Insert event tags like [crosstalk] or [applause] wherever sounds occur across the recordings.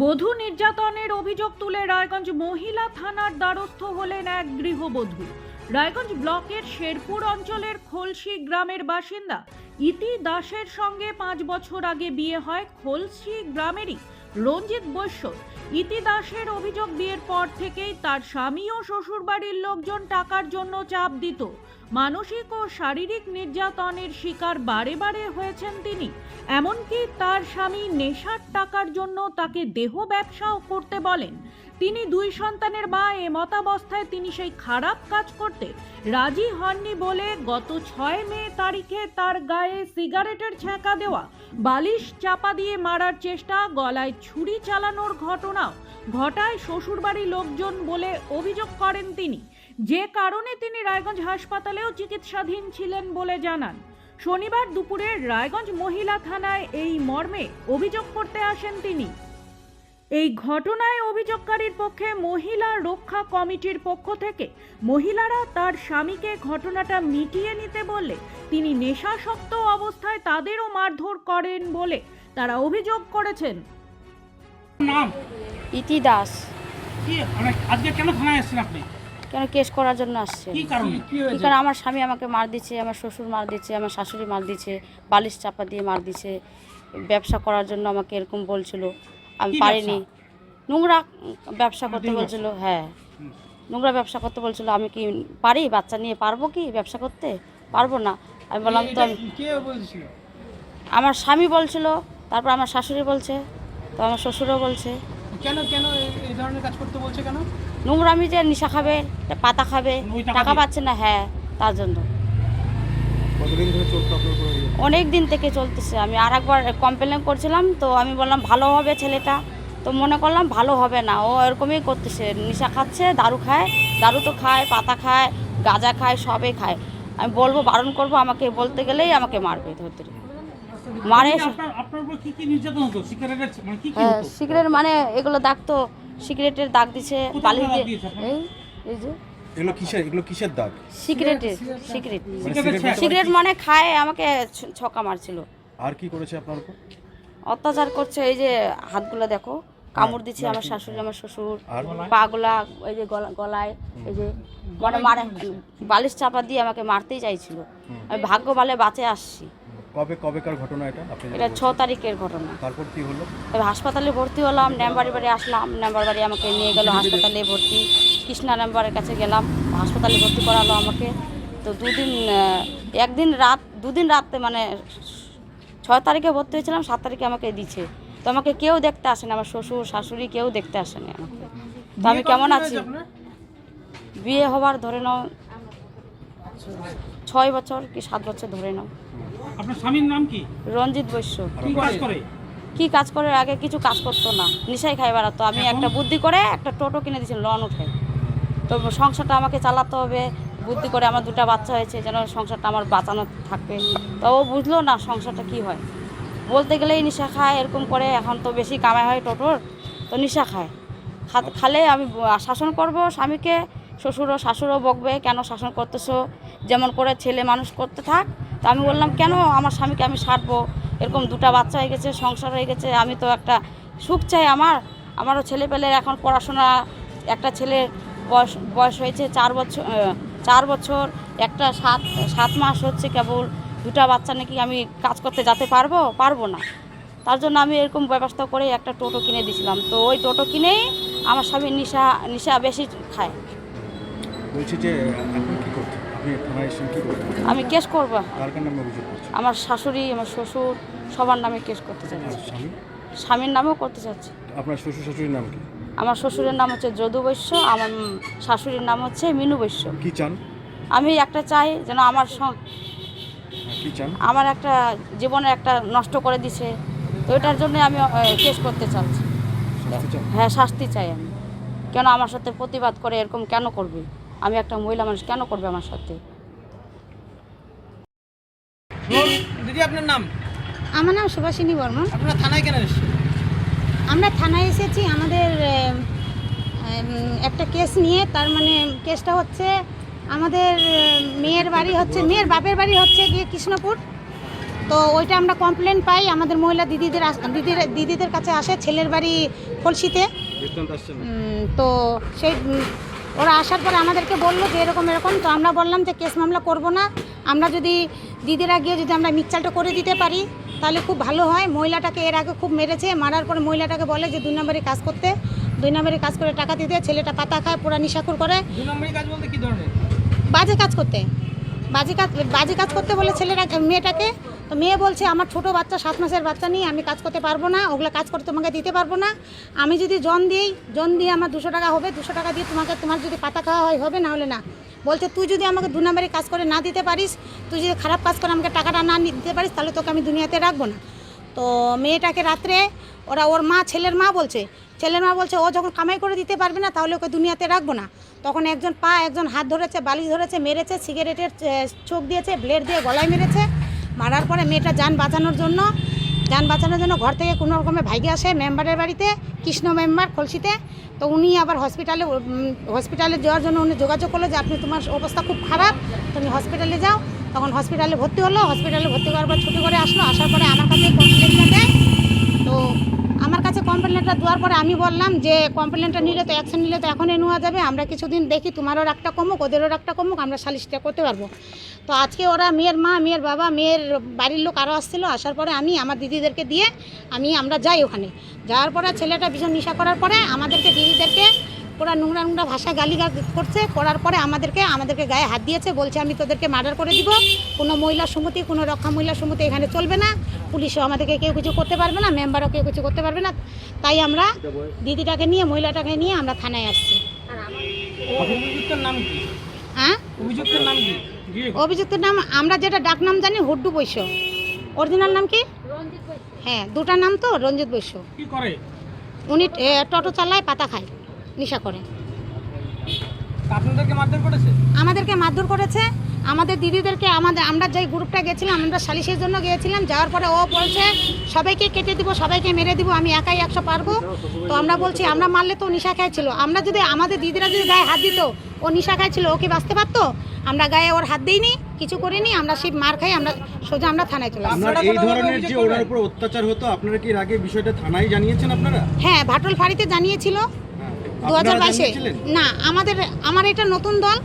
বধূ নির্যাতনের অভিযোগ তুলে রায়গঞ্জ মহিলা থানার দ্বারস্থ হলেন এক গৃহবধূ। রায়গঞ্জ ব্লকের শেরপুর অঞ্চলের খোলসি গ্রামের বাসিন্দা ইতি দাসের সঙ্গে পাঁচ বছর আগে বিয়ে হয় খোলসি গ্রামেরই রঞ্জিত বৈশ্য। ইতি দাসের অভিযোগ বিয়ের পর থেকেই তার স্বামী ও শ্বশুরবাড়ির লোকজন টাকার জন্য চাপ দিত। মানসিক ও শারীরিক নির্যাতনের শিকার বারে বারে হয়েছেন তিনি। এমনকি তার স্বামী নেশার টাকার জন্য তাকে দেহ ব্যবসাও করতে বলেন। তিনি দুই সন্তানের মা এ মতাবস্থায় তিনি সেই খারাপ কাজ করতে রাজি হননি বলে গত ছয় মে তারিখে তার গায়ে সিগারেটের ছ্যাঁকা দেওয়া, বালিশ চাপা দিয়ে মারার চেষ্টা, গলায় ছুরি চালানোর ঘটনাও ঘটায় শ্বশুরবাড়ির লোকজন বলে অভিযোগ করেন তিনি। যে কারণে তিনি রায়গঞ্জ হাসপাতালেও চিকিৎসাধীন ছিলেন বলে জানান। শনিবার দুপুরে রায়গঞ্জ মহিলা থানায় এই মর্মে অভিযোগ করতে আসেন তিনি। এই ঘটনায় অভিযোগকারীর পক্ষে মহিলা রক্ষা কমিটির পক্ষ থেকে মহিলারা তার স্বামীকে ঘটনাটা মিটিয়ে নিতে বললে তিনি নেশাসক্ত অবস্থায় তাদেরও মারধর করেন বলে তারা অভিযোগ করেছেন। নাম? ইতি দাস। কি? আজকে কেন থানায় এসেছেন আপনি? কেন কেস করার জন্য আসছে? কি কারণে? কি কারণ আমার স্বামী আমাকে মার দিচ্ছে আমার শ্বশুর মার দিচ্ছে আমার শাশুড়ি মার দিচ্ছে বালিশ চাপা দিয়ে মার দিচ্ছে ব্যবসা করার জন্য আমাকে এরকম বলছিল। আমি কি পারিনি। নোংরা ব্যবসা করতে বলছিল হ্যাঁ। নোংরা ব্যবসা করতে বলছিল আমি কি পারি? বাচ্চা নিয়ে পারব কি ব্যবসা করতে? পারব না। আমি বললাম তো আমি কে বলছিল? আমার স্বামী বলছিল তারপর আমার শাশুড়ি বলছে তো আমার শ্বশুরও বলছে। কেন কেন এই- ধরনের কাজ করতে বলছে কেন? নোংরামি যে নিশা খাবে পাতা খাবে টাকা পাচ্ছে না হ্যাঁ তার জন্য? অনেক দিন থেকে চলতেছে। আমি আর একবার কমপ্লেন করছিলাম তো আমি বললাম ভালো হবে ছেলেটা। তো মনে করলাম ভালো হবে না ও এরকমই করতেছে। নিশা খাচ্ছে দারু খায় দারু তো খায় পাতা খায় গাঁজা খায় সবই খায়। আমি বলব বারণ করব আমাকে বলতে গেলেই আমাকে মারবে ধরতে। মারে কি আপনার আপনার উপর কি কি নির্যাতন হতো? সিগারেটের মানে কি কি হ্যাঁ হতো? সিগারেট মানে এগুলো দাগ তো সিগারেটের দাগ দিছে বালি দিয়ে এই এই যে। এগুলো কিসের এগুলো কিসের দাগ? সিগারেটের সিগারেট। মানে সিগারেট মানে খায় আমাকে ছ- ছকা মারছিল। আর কি করেছে আপনার উপর? অত্যাচার করছে এই যে হাতগুলো দেখো কামড় দিচ্ছে আমার শাশুড়ি আমার শ্বশুর পাগুলা এই যে গলা- গলায় এই যে মানে মারে বালিশ চাপা দিয়ে আমাকে মারতেই চাইছিল। আমি ভাগ্য ভালে বাঁচে আসছি। কবে কবেকার ঘটনা এটা? আপনি এটা ছ তারিখের ঘটনা। তারপর কি হলো? তবে হাসপাতালে ভর্তি হলাম নেমবাড়ি বাড়ি আসলাম নেমবার বাড়ি আমাকে নিয়ে গেল হাসপাতালে ভর্তি। কৃষ্ণা নেমবারের কাছে গেলাম হাসপাতালে ভর্তি করালো আমাকে। তো দুদিন একদিন রাত দুদিন রাতে মানে ছয় তারিখে ভর্তি হয়েছিলাম সাত তারিখে আমাকে দিচ্ছে তো আমাকে কেউ দেখতে আসেনি আমার শ্বশুর শাশুড়ি কেউ দেখতে আসেনি আমাকে। তো আমি কেমন আছি? বিয়ে হবার ধরে নাও ছয় বছর কি সাত বছর ধরে নাও। আপনার স্বামীর নাম কি? রঞ্জিত বৈশ্য। কি কাজ করে? কি কাজ করে আগে কিছু কাজ করতো না। নিশাই খাই বেড়াতো। আমি একটা বুদ্ধি করে একটা টোটো কিনে দিয়েছি লন উঠে। তো সংসারটা আমাকে চালাতে হবে। বুদ্ধি করে আমার দুটো বাচ্চা হয়েছে যেন সংসারটা আমার বাঁচানো থাকবে তো ও বুঝলো না সংসারটা কি হয়। বলতে গেলেই নিশা খায় এরকম করে। এখন তো বেশি কামাই হয় টোটোর তো নিশা খায়। খা- খালে আমি শাসন করব স্বামীকে। শ্বশুরও শাশুড়ও বকবে কেন শাসন করতেছো? যেমন করে ছেলে মানুষ করতে থাক। তো আমি বললাম, কেন আমার স্বামীকে আমি সারবো? এরকম দুটো বাচ্চা হয়ে গেছে, সংসার হয়ে গেছে, আমি তো একটা সুখ চাই আমার। আমারও ছেলে পেলে এখন পড়াশোনা, একটা ছেলে বয়স বয়স হয়েছে চার বছর চার বছর, একটা সাত সাত মাস হচ্ছে কেবল। দুটো বাচ্চা নাকি আমি কাজ করতে যেতে পারব? পারব না। তার জন্য আমি এরকম ব্যবস্থা করে একটা টোটো কিনে দিয়েছিলাম। তো ওই টোটো কিনেই আমার স্বামী নিশা নিশা বেশি খায়। বলছি যে এখন কি করছেন আমি কেস করব। আমার শাশুড়ি আমার শ্বশুর সবার নামে কেস করতে চাচ্ছি স্বামীর নামেও করতে চাচ্ছি আপনার শ্বশুর শাশুড়ির নাম কি? আমার শ্বশুরের নাম হচ্ছে যদু বৈশ্য আমার শাশুড়ির নাম হচ্ছে মিনু বৈশ্য। কি চান? আমি একটা চাই যেন আমার হ্যাঁ, আমার একটা জীবনে একটা নষ্ট করে দিছে। তো এটার জন্য আমি কেস করতে চাচ্ছি। হ্যাঁ শাস্তি চাই আমি। কেন আমার সাথে প্রতিবাদ করে এরকম কেন করবে? আমি একটা মহিলা মানুষ কেন করবে আমার সাথে? দিদি আপনার নাম? আমার নাম সুভাষিনী বর্মন। আপনারা থানায় কেন এসেছেন? আমরা থানায় এসেছি আমাদের একটা কেস নিয়ে তার মানে কেসটা হচ্ছে আমাদের মেয়ের বাড়ি হচ্ছে মেয়ের বাপের বাড়ি হচ্ছে গিয়ে কৃষ্ণপুর। তো ওইটা আমরা কমপ্লেন পাই আমাদের মহিলা দিদিদের দিদির দিদিদের কাছে আসে ছেলের বাড়ি উম, তো সেই ওরা আসার পরে আমাদেরকে বলল যে এরকম এরকম। তো আমরা বললাম যে কেস মামলা করব না। আমরা যদি দিদিরা গিয়ে যদি আমরা মিকচালটা করে দিতে পারি তাহলে খুব ভালো হয়। মহিলাটাকে এর আগে খুব মেরেছে। মারার পরে মহিলাটাকে বলে যে দুই নম্বরে কাজ করতে। দুই নম্বরে কাজ করে টাকা দিতে। ছেলেটা পাতা খায় পুরা নিশাকুর করে। বাজে কাজ করতে। বাজে কাজ বাজে কাজ করতে বলে ছেলেরা মেয়েটাকে। তো মেয়ে বলছে, আমার ছোট বাচ্চা, সাত মাসের বাচ্চা নিয়ে আমি কাজ করতে পারব না, ওগুলো কাজ করতে তোমাকে দিতে পারব না। আমি যদি জন দিই, জন দিয়ে আমার দুশো টাকা হবে, দুশো টাকা দিয়ে তোমাকে, তোমার যদি পাতা খাওয়া হয়, হবে না হলে না। বলছে, তুই যদি আমাকে দু নম্বরে কাজ করে না দিতে পারিস, তুই যদি খারাপ কাজ করে আমাকে টাকাটা না নি- দিতে পারিস, তাহলে তোকে আমি দুনিয়াতে রাখব না। তো মেয়েটাকে রাত্রে ওরা, ওর মা, ছেলের মা বলছে, ছেলের মা বলছে, ও যখন কামাই করে দিতে পারবে না, তাহলে ওকে দুনিয়াতে রাখব না। তখন একজন পা, একজন হাত ধরেছে, বালিশ ধরেছে, মেরেছে, সিগারেটের চোখ দিয়েছে, ব্লেড দিয়ে গলায় মেরেছে। মারার পরে মেয়েটা যান বাঁচানোর জন্য, যান বাঁচানোর জন্য ঘর থেকে কোনো রকমে ভাইগে আসে মেম্বারের বাড়িতে, কৃষ্ণ মেম্বার খলসিতে তো উনি আবার হসপিটালে হসপিটালে যাওয়ার জন্য উনি যোগাযোগ করল যে, আপনি তোমার অবস্থা খুব খারাপ, তুমি হসপিটালে যাও। তখন হসপিটালে ভর্তি হলো। হসপিটালে ভর্তি করার পর ছুটি করে আসলো। আসার পরে আমার কাছে দেয় তো আমার কাছে কমপ্লেনটা দেওয়ার পরে আমি বললাম যে, কমপ্লেনটা নিলে তো অ্যাকশন নিলে তো এখনই নেওয়া যাবে। আমরা কিছুদিন দেখি, তোমারও একটা কমুক, ওদেরও একটা কমুক, আমরা সালিশটা করতে পারব। তো আজকে ওরা মেয়ের মা, মেয়ের বাবা, মেয়ের বাড়ির লোক আরও আসছিল। আসার পরে আমি, আমার দিদিদেরকে দিয়ে আমি, আমরা যাই ওখানে। যাওয়ার পরে ছেলেটা ভীষণ নেশা করার পরে আমাদেরকে দিদিদেরকে পুরা নোংরা নোংরা ভাষা গালি করছে করার পরে আমাদেরকে আমাদেরকে গায়ে হাত দিয়েছে বলছে আমি তোদেরকে মার্ডার করে দিব। কোনো মহিলা সমিতি কোনো রক্ষা মহিলা সমিতি এখানে চলবে না। পুলিশও আমাদেরকে কেউ কিছু করতে পারবে না মেম্বারও কেউ কিছু করতে পারবে না। তাই আমরা দিদিটাকে নিয়ে মহিলাটাকে নিয়ে আমরা থানায় আসছি। অভিযুক্তের নাম হ্যাঁ? অভিযুক্তের নাম অভিযুক্তের নাম আমরা যেটা ডাক নাম জানি হুড্ডু বৈশ্য। অরিজিনাল নাম কি? হ্যাঁ দুটা নাম তো রঞ্জিত বৈশ্য। কি করে? উনি টোটো চালায় পাতা খায়। নেশা করে। তা আপনাদেরকে মারধর করেছে? আমাদেরকে মারধর করেছে। আমাদের দিদিদেরকে আমাদের আমরা যেই গ্রুপটা গেছিলাম আমরা সালিশের জন্য গিয়েছিলাম যাওয়ার পরে ও বলছে সবাইকে কেটে দিব সবাইকে মেরে দিব আমি একাই একশো পারব। তো আমরা বলছি আমরা মারলে তো নিশা খাইছিল আমরা যদি আমাদের দিদিরা যদি গায়ে হাত দিত ও নিশা খাইছিল ও কি বাঁচতে পারতো? আমরা গায়ে ওর হাত দিইনি কিছু করিনি আমরা সেই মার খাই আমরা সোজা আমরা থানায় চলে আপনারা এই ধরনের যে ওনার উপর অত্যাচার হতো আপনারা কি আগে বিষয়টা থানায় জানিয়েছেন আপনারা? হ্যাঁ ভাটল ফাঁড়িতে জানিয়েছিল। দু হাজার বাইশে। না আমাদের আমার এটা নতুন দল।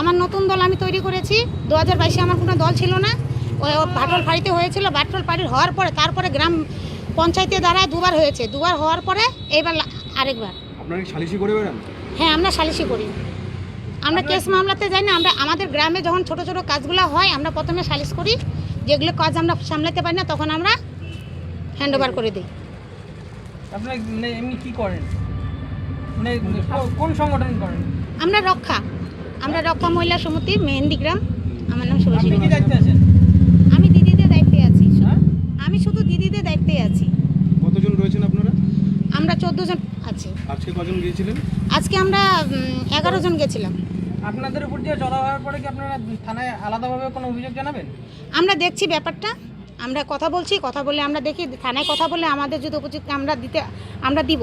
আমার নতুন দল আমি তৈরি করেছি। দু হাজার বাইশে আমার কোনো দল ছিল না। ওই ও ভাটল ফাঁড়িতে হয়েছিল। ভাটল ফাঁড়ির হওয়ার পরে তারপরে গ্রাম পঞ্চায়েতের দ্বারা দুবার হয়েছে। দুবার হওয়ার পরে এইবার আরেকবার। আপনারা সালিশি করে বেড়ান? হ্যাঁ আমরা সালিশি করি। আমরা কেস মামলাতে যাই না আমরা আমাদের গ্রামে যখন ছোট ছোট কাজগুলো হয় আমরা প্রথমে সালিশ করি। যেগুলো কাজ আমরা সামলাতে পারি না তখন আমরা হ্যান্ড ওভার করে দিই। আপনারা মানে এমনি কি করেন? মানে কোন সংগঠন করেন? আমরা রক্ষা। আমরা রক্ষা মহিলা সমিতি মেহেন্দি গ্রাম। আমার নাম কি আমি দিদিদের দায়িত্বে আছি। হ্যাঁ? আমি শুধু দিদিদের দায়িত্বে আছি। কতজন রয়েছেন আপনারা? আমরা চোদ্দ জন আছি। আজকে কজন গিয়েছিলেন? আজকে আমরা এগারো জন গেছিলাম। আপনাদের উপর দিয়ে চলা হওয়ার পরে কি আপনারা থানায় আলাদাভাবে কোনো অভিযোগ জানাবেন? আমরা দেখছি ব্যাপারটা। আমরা কথা বলছি কথা বলে আমরা দেখি। থানায় কথা বলে আমাদের যদি উপযুক্ত আমরা দিতে আমরা দিব।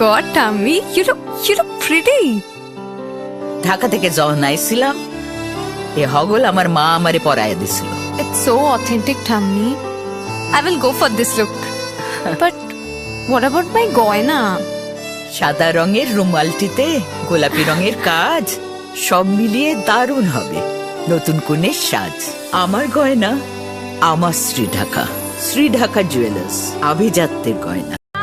God, Tammy, you look you look pretty. Dhaka থেকে যখন আইছিলাম এ হগল আমার মা আমারে পরায় দিছিল It's so authentic, Tammy. I will go for this look. [laughs] but what about my goina? সাদা রঙের রুমালটিতে গোলাপি রঙের কাজ সব মিলিয়ে দারুণ হবে নতুন কনের সাজ আমার গয়না আমার শ্রী ঢাকা শ্রী ঢাকা জুয়েলার্স আভিজাত্যের গয়না